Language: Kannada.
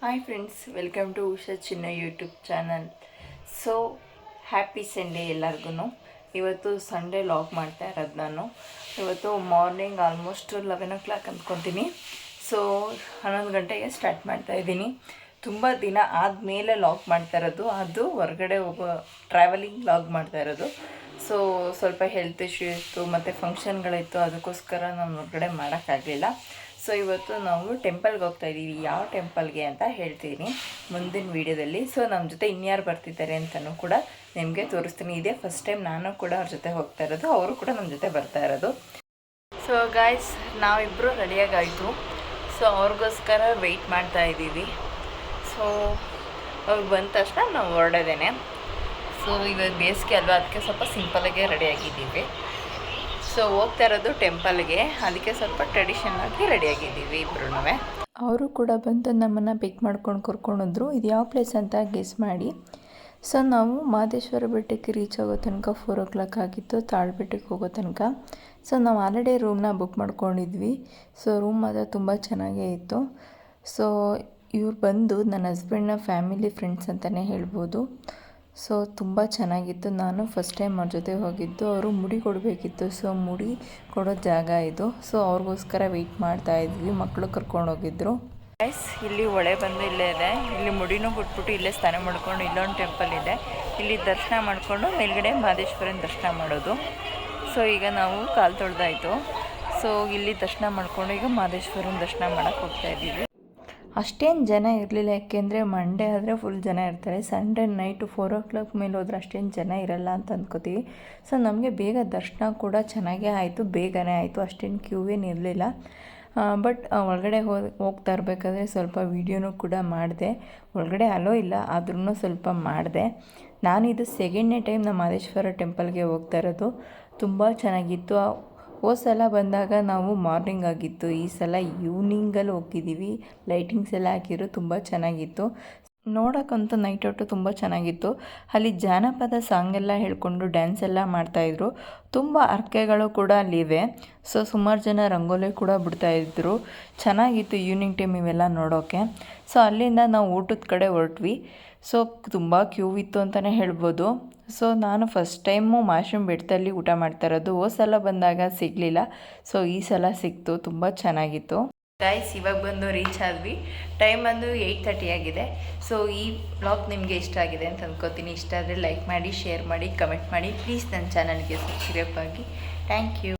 Hi friends welcome to Usha Chinna YouTube channel so happy Sunday ಎಲ್ಲರಿಗೂ ಇವತ್ತು ಸಂಡೇ ಲಾಗ್ ಮಾಡ್ತಾ ಇರೋದು ನಾನು. ಇವತ್ತು morning almost eleven o'clock ಅಂದ್ಕೊತೀನಿ ಸೊ ಹನ್ನೊಂದು ಗಂಟೆಗೆ ಸ್ಟಾರ್ಟ್ ಮಾಡ್ತಾ ಇದ್ದೀನಿ. ತುಂಬ ದಿನ ಆದಮೇಲೆ ಲಾಗ್ ಮಾಡ್ತಾ ಇರೋದು. ಅದು ಹೊರಗಡೆ ಹೋಗೋ ಟ್ರಾವೆಲಿಂಗ್ ಲಾಗ್ ಮಾಡ್ತಾ ಇರೋದು. ಸೊ ಸ್ವಲ್ಪ ಹೆಲ್ತ್ ಇಶ್ಯೂ ಇತ್ತು, ಮತ್ತು ಫಂಕ್ಷನ್ಗಳಿತ್ತು ಅದಕ್ಕೋಸ್ಕರ ನಾನು ಹೊರಗಡೆ ಮಾಡೋಕ್ಕಾಗಲಿಲ್ಲ. ಸೊ ಇವತ್ತು ನಾವು ಟೆಂಪಲ್ಗೆ ಹೋಗ್ತಾ ಇದ್ದೀವಿ ಯಾವ ಟೆಂಪಲ್ಗೆ ಅಂತ ಹೇಳ್ತೀನಿ ಮುಂದಿನ ವೀಡಿಯೋದಲ್ಲಿ. ಸೊ ನಮ್ಮ ಜೊತೆ ಇನ್ಯಾರು ಬರ್ತಿದ್ದಾರೆ ಅಂತಲೂ ಕೂಡ ನಿಮಗೆ ತೋರಿಸ್ತೀನಿ. ಇದೇ ಫಸ್ಟ್ ಟೈಮ್ ನಾನು ಕೂಡ ಅವ್ರ ಜೊತೆ ಹೋಗ್ತಾ ಇರೋದು. ಅವರು ಕೂಡ ನಮ್ಮ ಜೊತೆ ಬರ್ತಾ ಇರೋದು. ಸೊ ಗಾಯ್ಸ್ ನಾವಿಬ್ಬರು ರೆಡಿಯಾಗಾಯಿತು ಸೊ ಅವ್ರಿಗೋಸ್ಕರ ವೆಯ್ಟ್ ಮಾಡ್ತಾ ಇದ್ದೀವಿ. ಸೊ ಅವ್ರಿಗೆ ಬಂದ ತಕ್ಷಣ ನಾವು ಹೊರಡೋದೇನೆ. ಸೊ ಇವಾಗ ಬೇಸಿಗೆ ಅಲ್ವಾ? ಅದಕ್ಕೆ ಸ್ವಲ್ಪ ಸಿಂಪಲಾಗೆ ರೆಡಿಯಾಗಿದ್ದೀವಿ ಸೊ ಹೋಗ್ತಾ ಇರೋದು ಟೆಂಪಲ್ಗೆ ಅದಕ್ಕೆ ಸ್ವಲ್ಪ ಟ್ರೆಡಿಷನ್ ಆಗಿ ರೆಡಿಯಾಗಿದ್ದೀವಿ ಇಬ್ರು ಅವರು ಕೂಡ ಬಂದು ನಮ್ಮನ್ನು ಪಿಕ್ ಮಾಡ್ಕೊಂಡು ಕರ್ಕೊಂಡಿದ್ರು. ಇದು ಯಾವ ಪ್ಲೇಸ್ ಅಂತ ಗೆಸ್ ಮಾಡಿ. ಸೊ ನಾವು ಮಾದೇಶ್ವರ ಬೆಟ್ಟಕ್ಕೆ ರೀಚ್ ಆಗೋ ತನಕ ಫೋರ್ ಓ ಕ್ಲಾಕ್ ಆಗಿತ್ತು ತಾಳ್ಬೆಟ್ಟಕ್ಕೆ ಹೋಗೋ ತನಕ. ಸೊ ನಾವು ಆಲ್ರೆಡಿ ರೂಮ್ನ ಬುಕ್ ಮಾಡ್ಕೊಂಡಿದ್ವಿ. ಸೊ ರೂಮ್ ಮಾತ್ರ ತುಂಬ ಚೆನ್ನಾಗೇ ಇತ್ತು. ಸೊ ಇವ್ರು ಬಂದು ನನ್ನ ಹಸ್ಬೆಂಡ್ನ ಫ್ಯಾಮಿಲಿ ಫ್ರೆಂಡ್ಸ್ ಅಂತಲೇ ಹೇಳ್ಬೋದು. ಸೊ ತುಂಬ ಚೆನ್ನಾಗಿತ್ತು. ನಾನು ಫಸ್ಟ್ ಟೈಮ್ ಅವ್ರ ಜೊತೆ ಹೋಗಿದ್ದು. ಅವರು ಮುಡಿ ಕೊಡಬೇಕಿತ್ತು. ಸೊ ಮುಡಿ ಕೊಡೋ ಜಾಗ ಇದು. ಸೊ ಅವ್ರಿಗೋಸ್ಕರ ವೆಯ್ಟ್ ಮಾಡ್ತಾ ಇದ್ವಿ. ಮಕ್ಕಳು ಕರ್ಕೊಂಡು ಹೋಗಿದ್ರು. ಗೈಸ್ ಇಲ್ಲಿ ಒಳೆ ಬಂದು ಇಲ್ಲೇ ಇದೆ. ಇಲ್ಲಿ ಮುಡಿನೂ ಬಿಟ್ಬಿಟ್ಟು ಇಲ್ಲೇ ಸ್ನಾನ ಮಾಡ್ಕೊಂಡು ಇಲ್ಲೊಂದು ಟೆಂಪಲ್ ಇದೆ. ಇಲ್ಲಿ ದರ್ಶನ ಮಾಡಿಕೊಂಡು ಮೇಲ್ಗಡೆ ಮಹದೇಶ್ವರನ ದರ್ಶನ ಮಾಡೋದು. ಸೊ ಈಗ ನಾವು ಕಾಲು ತೊಳೆದಾಯಿತು. ಸೊ ಇಲ್ಲಿ ದರ್ಶನ ಮಾಡಿಕೊಂಡು ಈಗ ಮಹದೇಶ್ವರನ ದರ್ಶನ ಮಾಡೋಕ್ಕೆ ಹೋಗ್ತಾ ಇದ್ದೀವಿ. ಅಷ್ಟೇನು ಜನ ಇರಲಿಲ್ಲ, ಯಾಕೆಂದರೆ ಮಂಡೇ ಆದರೆ ಫುಲ್ ಜನ ಇರ್ತಾರೆ. Sunday night four o'clock ಮೇಲೆ ಹೋದ್ರೆ ಅಷ್ಟೇನು ಜನ ಇರಲ್ಲ ಅಂತ ಅಂದ್ಕೋತೀವಿ ಸೊ ನಮಗೆ ಬೇಗ ದರ್ಶನ ಕೂಡ ಚೆನ್ನಾಗೇ ಆಯಿತು, ಬೇಗನೆ ಆಯಿತು. ಅಷ್ಟೇನು ಕ್ಯೂ ಏನು ಇರಲಿಲ್ಲ ಬಟ್ ಒಳಗಡೆ ಹೋಗ್ತಾ ಇರಬೇಕಾದ್ರೆ ಸ್ವಲ್ಪ ವೀಡಿಯೋನೂ ಕೂಡ ಮಾಡಿದೆ. ಒಳಗಡೆ ಅಲೋ ಇಲ್ಲ ಆದ್ರೂ ಸ್ವಲ್ಪ ಮಾಡಿದೆ. ನಾನು ಇದು ಸೆಕೆಂಡ್ನೇ ಟೈಮ್ ನಮ್ಮ ಮಹದೇಶ್ವರ ಟೆಂಪಲ್ಗೆ ಹೋಗ್ತಾ ಇರೋದು. ತುಂಬ ಚೆನ್ನಾಗಿತ್ತು. ಹೋದ ಸಲ ಬಂದಾಗ ನಾವು ಮಾರ್ನಿಂಗ್ ಆಗಿತ್ತು, ಈ ಸಲ ಈವ್ನಿಂಗಲ್ಲಿ ಹೋಗಿದ್ದೀವಿ. ಲೈಟಿಂಗ್ಸ್ ಎಲ್ಲ ಹಾಕಿದ್ರು, ತುಂಬ ಚೆನ್ನಾಗಿತ್ತು. ನೋಡೋಕ್ಕಂತೂ ನೈಟ್ ಔಟು ತುಂಬ ಚೆನ್ನಾಗಿತ್ತು. ಅಲ್ಲಿ ಜಾನಪದ ಸಾಂಗ್ ಎಲ್ಲ ಹೇಳ್ಕೊಂಡು ಡ್ಯಾನ್ಸ್ ಎಲ್ಲ ಮಾಡ್ತಾಯಿದ್ರು ತುಂಬ ಅರ್ಕೆಗಳು ಕೂಡ ಅಲ್ಲಿವೆ ಸೊ ಸುಮಾರು ಜನ ರಂಗೋಲಿ ಕೂಡ ಬಿಡ್ತಾಯಿದ್ರು ಚೆನ್ನಾಗಿತ್ತು ಈವ್ನಿಂಗ್ ಟೈಮ್ ಇವೆಲ್ಲ ನೋಡೋಕ್ಕೆ ಸೊ ಅಲ್ಲಿಂದ ನಾವು ಊಟದ ಕಡೆ ಹೊರಟ್ವಿ. ಸೊ ತುಂಬ ಕ್ಯೂ ಇತ್ತು ಅಂತಲೇ ಹೇಳ್ಬೋದು. ಸೊ ನಾನು ಫಸ್ಟ್ ಟೈಮು ಮಾಶ್ರೂಮ್ ಬೆಟ್ಟದಲ್ಲಿ ಊಟ ಮಾಡ್ತಾ ಇರೋದು. ಹೋದ ಸಲ ಬಂದಾಗ ಸಿಗಲಿಲ್ಲ. ಸೊ ಈ ಸಲ ಸಿಕ್ತು. ತುಂಬ ಚೆನ್ನಾಗಿತ್ತು. ಗೈಸ್ ಇವಾಗ ಬಂದು ರೀಚ್ ಆದ್ವಿ. ಟೈಮ್ ಬಂದು ಏಯ್ಟ್ ತರ್ಟಿ ಆಗಿದೆ. ಸೊ ಈ ಬ್ಲಾಗ್ ನಿಮಗೆ ಇಷ್ಟ ಆಗಿದೆ ಅಂತ ಅಂದ್ಕೋತೀನಿ ಇಷ್ಟ ಆದರೆ ಲೈಕ್ ಮಾಡಿ ಶೇರ್ ಮಾಡಿ ಕಮೆಂಟ್ ಮಾಡಿ. ಪ್ಲೀಸ್ ನನ್ನ ಚಾನಲ್ಗೆ ಸಬ್ಸ್ಕ್ರೈಬ್ ಆಗಿ. Thank you